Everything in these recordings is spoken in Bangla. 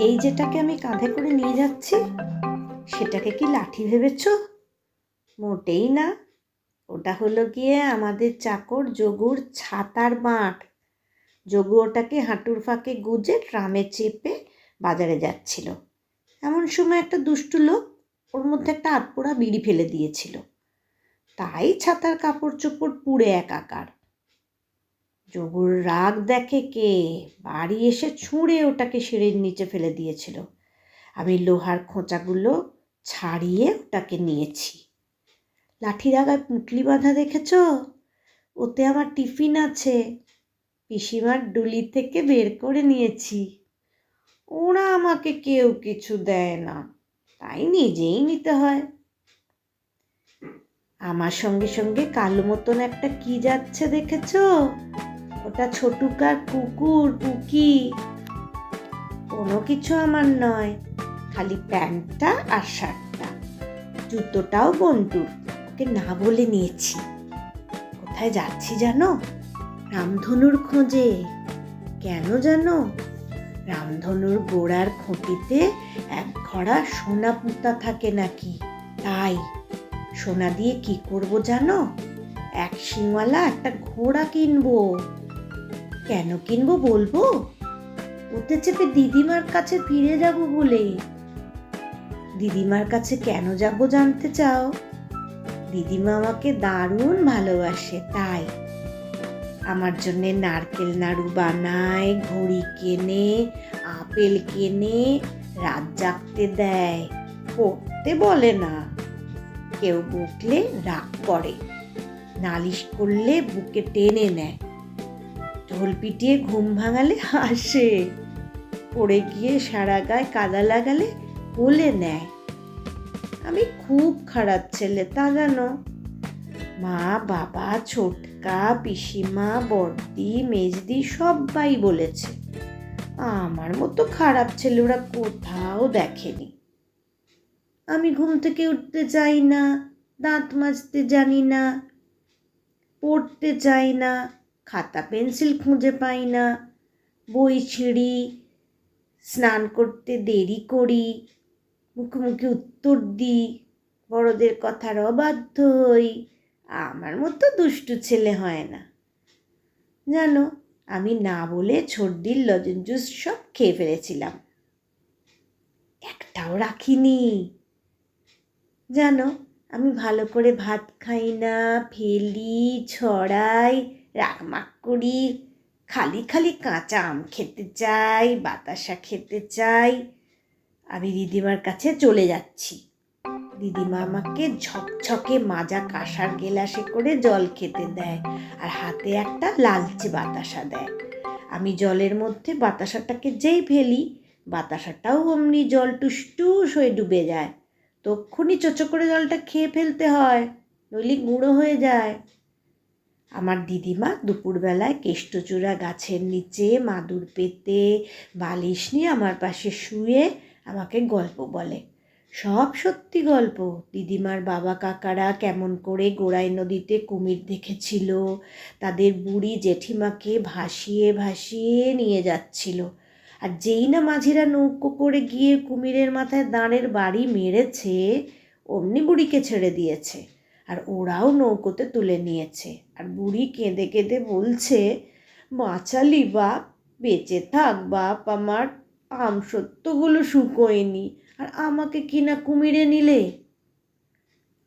এই যেটাকে আমি কাঁধে করে নিয়ে যাচ্ছি, সেটাকে কি লাঠি ভেবেছ? মোটেই না। ওটা হলো গিয়ে আমাদের চাকর যোগুর ছাতার বাঁট যোগু ওটাকে হাঁটুর ফাঁকে গুজে ট্রামে চেপে বাজারে যাচ্ছিল। এমন সময় একটা দুষ্টু লোক ওর মধ্যে একটা আটপোড়া বিড়ি ফেলে দিয়েছিল। তাই ছাতার কাপড় চোপড় পুড়ে একাকার। যোগুর রাগ দেখে কে? বাড়ি এসে ছুঁড়ে ওটাকে সিঁড়ির নিচে ফেলে দিয়েছিল। আমি লোহার খোঁচাগুলো ছাড়িয়ে ওটাকে নিয়েছি। লাঠির আগায় পুঁটলি বাঁধা দেখেছ? ওতে আমার টিফিন আছে। পিসিমার ডুলি থেকে বের করে নিয়েছি। ওরা আমাকে কেউ কিছু দেয় না, তাই নিজেই নিতে হয়। আমার সঙ্গে সঙ্গে কালো মতন একটা কি যাচ্ছে দেখেছ? ওটা ছোটুকার কুকুর কুকি কোনো কিছু আমার নয়, খালি প্যান্টটা আর শার্টটা। জুতোটাও বন্টুর ওকে না বলে নিয়েছি। কোথায় যাচ্ছি জানো? রামধনুর খোঁজে। কেন জানো? রামধনুর গোড়ার খুঁটিতে এক ঘড়া সোনা পুঁতা থাকে নাকি? তাই। সোনা দিয়ে কি করব জানো? এক শিংওয়ালা একটা ঘোড়া কিনবো। কেন কিনবো বলব? ওতে চেপে দিদিমার কাছে ফিরে যাব বলে। দিদিমার কাছে কেন যাব জানতে চাও? দিদিমা আমাকে দারুণ ভালোবাসে, তাই। আমার জন্যে নারকেল নাড়ু বানায়, ঘড়ি কেনে, আপেল কেনে, রাত জাগতে দেয়। পড়তে বলে না। কেউ বকলে রাগ করে। নালিশ করলে বুকে টেনে নেয়। ঢোল পিটিয়ে ঘুম ভাঙালে হাসে। পড়ে গিয়ে সারা গায়ে কাদা লাগালে বলে নেয়, আমি খুব খারাপ ছেলে, তা জানো? মা, বাবা, ছোটকা, পিসিমা বড়দি মেজদি সবাই বলেছে, আমার মতো খারাপ ছেলে ওরা কোথাও দেখেনি। আমি ঘুম থেকে উঠতে চাই না, দাঁত মাজতে জানি না, পড়তে চাই না খাতা পেন্সিল খুঁজে পাই না। বই ছিঁড়ি, স্নান করতে দেরি করি, মুখোমুখি উত্তর দিই, বড়দের কথার অবাধ্য হই। আমার মতো দুষ্টু ছেলে হয় না। জানো, আমি না বলে ছোটদির লজেন জুস সব খেয়ে ফেলেছিলাম। একটাও রাখিনি। জানো, আমি ভালো করে ভাত খাই না, ফেলি, ছড়াই রাগমাগ করি, খালি খালি কাঁচা আম খেতে চাই, বাতাসা খেতে চাই। আমি দিদিমার কাছে চলে যাচ্ছি। দিদিমা আমাকে ঝকঝকে মাজা কাঁসার গেলাসে করে জল খেতে দেয় আর হাতে একটা লালচে বাতাসা দেয়। আমি জলের মধ্যে বাতাসাটাকে যেই ফেলি, বাতাসাটাও অমনি জল টুসটুস হয়ে ডুবে যায়। তক্ষুনি চোচো করে জলটা খেয়ে ফেলতে হয়, নইলে গুঁড়ো হয়ে যায়। আমার দিদিমা দুপুরবেলায় কেষ্টচূড়া গাছের নিচে মাদুর পেতে বালিশ নিয়ে আমার পাশে শুয়ে আমাকে গল্প বলে। সব সত্যি গল্প। দিদিমার বাবা কাকারা কেমন করে গোড়াই নদীতে কুমির দেখেছিল, তাদের বুড়ি জেঠিমাকে ভাসিয়ে ভাসিয়ে নিয়ে যাচ্ছিল। আর যেই না মাঝিরা নৌকো করে গিয়ে কুমিরের মাথায় দাঁড়ের বাড়ি মেরেছে, অমনি বুড়িকে ছেড়ে দিয়েছে। আর ওরাও নৌকোতে তুলে নিয়েছে। আর বুড়ি কেঁদে কেঁদে বলছে বাঁচালি বাপ, বেঁচে থাক বাপ, আমার আম সত্যগুলো শুকোয়নি আর আমাকে কিনা কুমিরে নিলে?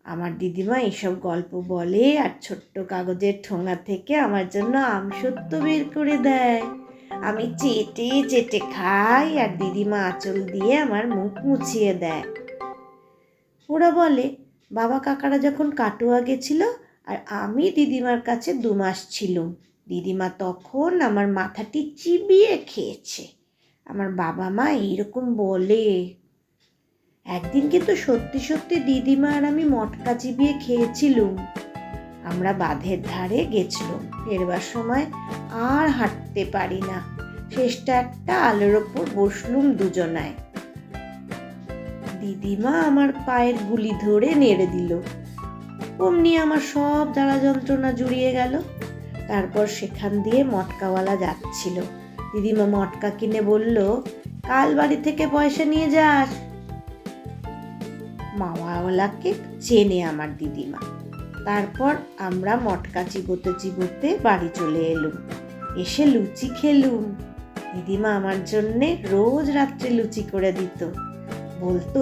আমার দিদিমা এসব গল্প বলে আর ছোট্ট কাগজের ঠোঙা থেকে আমার জন্য আম সত্য বের করে দেয়। আমি চেটে চেটে খাই আর দিদিমা আঁচল দিয়ে আমার মুখ মুছিয়ে দেয়। ওরা বলে বাবা কাকারা যখন কাটোয়া গেছিল আর আমি দিদিমার কাছে দু মাস ছিলুম, দিদিমা তখন আমার মাথাটি চিবিয়ে খেয়েছে। আমার বাবা মা এইরকম বলে, একদিন কিন্তু সত্যি সত্যি দিদিমা আর আমি মটকা চিবিয়ে খেয়েছিলুম। আমরা বাঁধের ধারে গেছিলাম, ফেরবার সময় আর হাঁটতে পারি না। শেষটা একটা আলোর ওপর বসলুম দুজনায়। দিদিমা আমার পায়ের গুলি ধরে নেড়ে দিল। অমনি আমার সব জ্বালা যন্ত্রণা জুড়িয়ে গেল। তারপর সেখান দিয়ে মটকাওয়ালা যাচ্ছিল। দিদিমা মটকা কিনে বলল, কাল বাড়ি থেকে পয়সা নিয়ে যাস। মাওয়াওয়ালাকে চেনে আমার দিদিমা। তারপর আমরা মটকা চিবোতে চিবোতে বাড়ি চলে এলুম। এসে লুচি খেলুম। দিদিমা আমার জন্যে রোজ রাত্রে লুচি করে দিত। বলতো,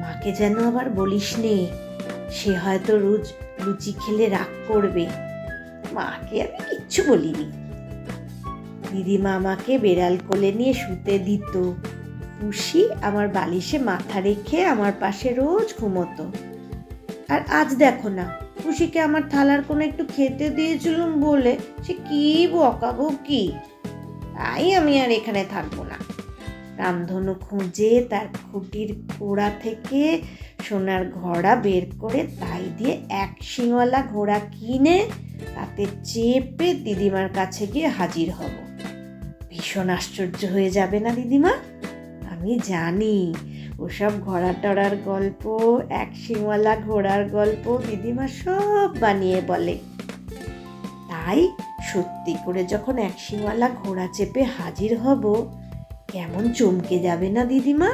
মাকে যেন আবার বলিস নে, সে হয়তো রোজ লুচি খেলে রাগ করবে। মাকে আমি কিচ্ছু বলিনি। দিদিমা আমাকে বেড়াল কোলে নিয়ে শুতে দিত। পুষি আমার বালিশে মাথা রেখে আমার পাশে রোজ ঘুমোতো। আর আজ দেখো না পুষিকে আমার থালার কোনো একটু খেতে দিয়েছিলুম বলে সে কি বকাবো কি তাই আমি আর এখানে থাকব না। রামধনু খুঁজে তার খুঁটির কোড়া থেকে সোনার ঘোড়া বের করে তাই দিয়ে এক শিংওয়ালা ঘোড়া কিনে তাতে চেপে দিদিমার কাছে গিয়ে হাজির হব। ভীষণ আশ্চর্য হয়ে যাবে না দিদিমা? আমি জানি ওসব ঘোড়া টড়ার গল্প, এক শিংওয়ালা ঘোড়ার গল্প দিদিমা সব বানিয়ে বলে। তাই সত্যি করে যখন এক শিংওয়ালা ঘোড়া চেপে হাজির হব কেমন চমকে যাবে না দিদিমা?